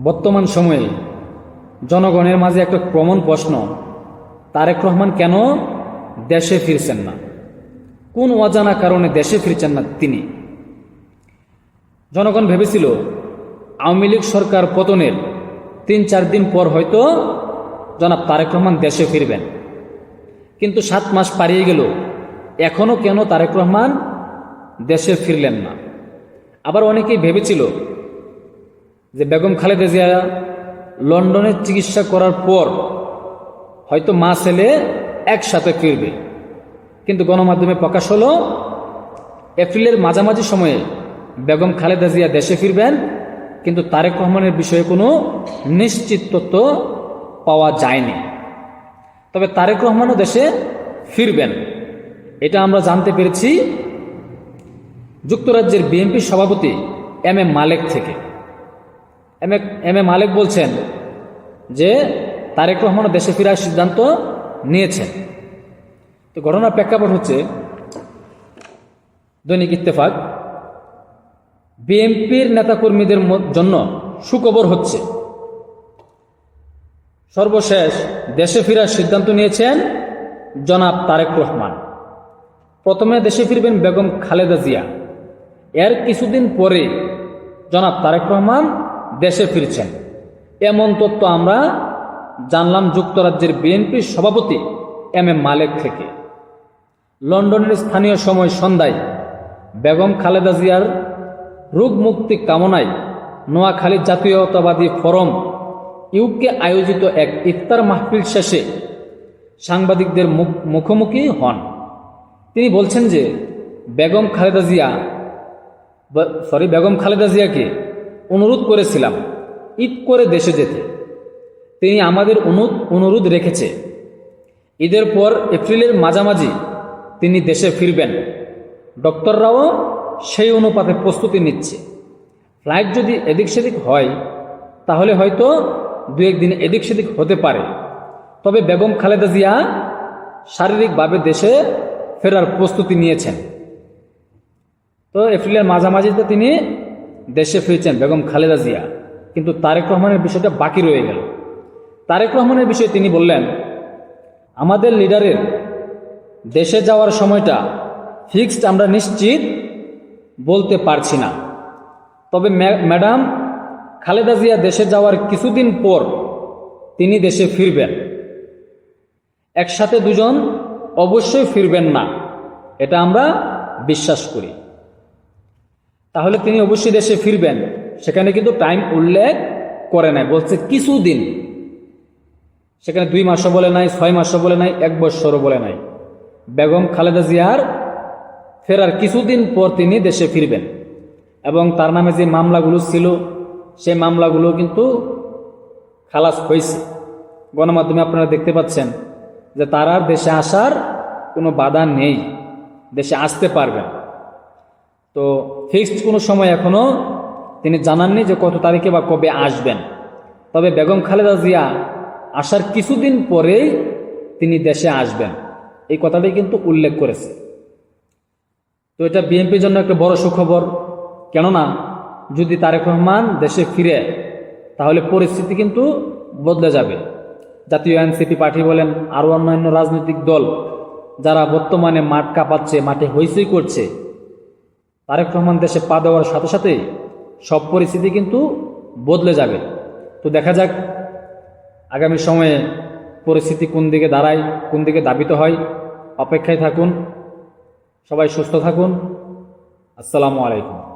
বর্তমান সময়ে জনগণের মাঝে একটা কমন প্রশ্ন, তারেক রহমান কেন দেশে ফিরছেন না? কোন অজানা কারণে দেশে ফিরছেন না তিনি? জনগণ ভেবেছিল, আওয়ামী লীগ সরকার পতনের তিন চার দিন পর হয়তো জনাব তারেক রহমান দেশে ফিরবেন। কিন্তু সাত মাস পারিয়ে গেল এখনও কেন তারেক রহমান দেশে ফিরলেন না? আবার অনেকেই ভেবেছিল যে বেগম খালেদা জিয়া লন্ডনে চিকিৎসা করার পর হয়তো মা, ছেলে একসাথে ফিরবে। কিন্তু গণমাধ্যমে প্রকাশ হলো, এপ্রিলের মাঝামাঝি সময়ে বেগম খালেদা জিয়া দেশে ফিরবেন, কিন্তু তারেক রহমানের বিষয়ে কোনো নিশ্চিত তথ্য পাওয়া যায়নি। তবে তারেক রহমানও দেশে ফিরবেন। এটা আমরা জানতে পেরেছি যুক্তরাজ্যের বিএনপি সভাপতি এম এ মালেক থেকে। এম এম এ মালেক বলছেন যে তারেক রহমানও দেশে ফেরার সিদ্ধান্ত নিয়েছেন। তো ঘটনার প্রেক্ষাপট হচ্ছে দৈনিক ইত্তেফাক, বিএনপির নেতাকর্মীদের জন্য সুখবর হচ্ছে। সর্বশেষ দেশে ফেরার সিদ্ধান্ত নিয়েছেন জনাব তারেক রহমান। প্রথমে দেশে ফিরবেন বেগম খালেদা জিয়া। এর কিছুদিন পরে জনাব তারেক রহমান দেশে ফিরছেন। এমন তথ্য আমরা জানলাম যুক্তরাজ্যের বিএনপির সভাপতি এম এ মালেক থেকে। লন্ডনের স্থানীয় সময় সন্ধ্যায় বেগম খালেদা জিয়ার রোগ মুক্তি কামনায় নোয়াখালী জাতীয়তাবাদী ফোরাম ইউকে আয়োজিত এক ইফতার মাহফিল শেষে সাংবাদিকদের মুখ- মুখোমুখি হন। তিনি বলছেন যে, বেগম খালেদা জিয়া সরি বেগম খালেদা জিয়াকে অনুরোধ করেছিলাম, ঈদ করে দেশে যেতে। তিনি আমাদের অনু- অনুরোধ রেখেছে। ঈদের পর এপ্রিলের মাঝামাঝি তিনি দেশে ফিরবেন। ডক্টররাও সেই অনুপাতে প্রস্তুতি নিচ্ছে। ফ্লাইট যদি এদিক সেদিক হয়, তাহলে হয়তো দু একদিন এদিক সেদিক হতে পারে। তবে বেগম খালেদা জিয়া শারীরিকভাবে দেশে ফেরার প্রস্তুতি নিয়েছেন। তো এপ্রিলের মাঝামাঝিতে তিনি দেশে ফিরছেন বেগম খালেদা জিয়া। কিন্তু তারেক রহমানের বিষয়টা বাকি রয়ে গেল। তারেক রহমানের বিষয়ে তিনি বললেন, আমাদের লিডারের দেশে যাওয়ার সময়টা ফিক্সড আমরা নিশ্চিত বলতে পারছি না। তবে ম্যাডাম, খালেদা জিয়া দেশে যাওয়ার কিছুদিন পর তিনি দেশে ফিরবেন। একসাথে দুজন অবশ্যই ফিরবেন না। এটা আমরা বিশ্বাস করি। তাহলে তিনি অবশ্যই দেশে ফিরবেন। সেখানে কিন্তু টাইম উল্লেখ করে নাই, বলছে কিছুদিন। সেখানে দুই মাসও বলে নাই, ছয় মাসও বলে নাই, এক বৎসরও বলে নাই। বেগম খালেদা জিয়ার ফেরার কিছুদিন পর তিনি দেশে ফিরবেন। এবং তার নামে যে মামলাগুলো ছিল সেই মামলাগুলো কিন্তু খালাস হয়েছে। গণমাধ্যমে আপনারা দেখতে পাচ্ছেন যে তার আর দেশে আসার কোনো বাধা নেই। দেশে আসতে পারবেন। তো ফিক্সড কোনো সময় এখনও তিনি জানাননি যে কত তারিখে বা কবে আসবেন। তবে বেগম খালেদা জিয়া আসার কিছুদিন পরেই তিনি দেশে আসবেন। এই কথাটাই কিন্তু উল্লেখ করেছে। তো এটা বিএনপির জন্য একটা বড় সুখবর। কেননা যদি তারেক রহমান দেশে ফিরে, তাহলে পরিস্থিতি কিন্তু বদলে যাবে। জাতীয় এনসিপি পার্টি বলেন আরও অন্যান্য রাজনৈতিক দল, যারা বর্তমানে মাঠ কাঁপাচ্ছে, মাঠে হইচই করছে তারেক রহমান দেশে পা দেওয়ার সাথে সাথে সব পরিস্থিতি কিন্তু বদলে যাবে। তো দেখা যাক আগামী সময়ে পরিস্থিতি কোন দিকে দাঁড়ায়, কোন দিকে দাবিত হয়। অপেক্ষায় থাকুন, সবাই সুস্থ থাকুন। আসসালামু আলাইকুম।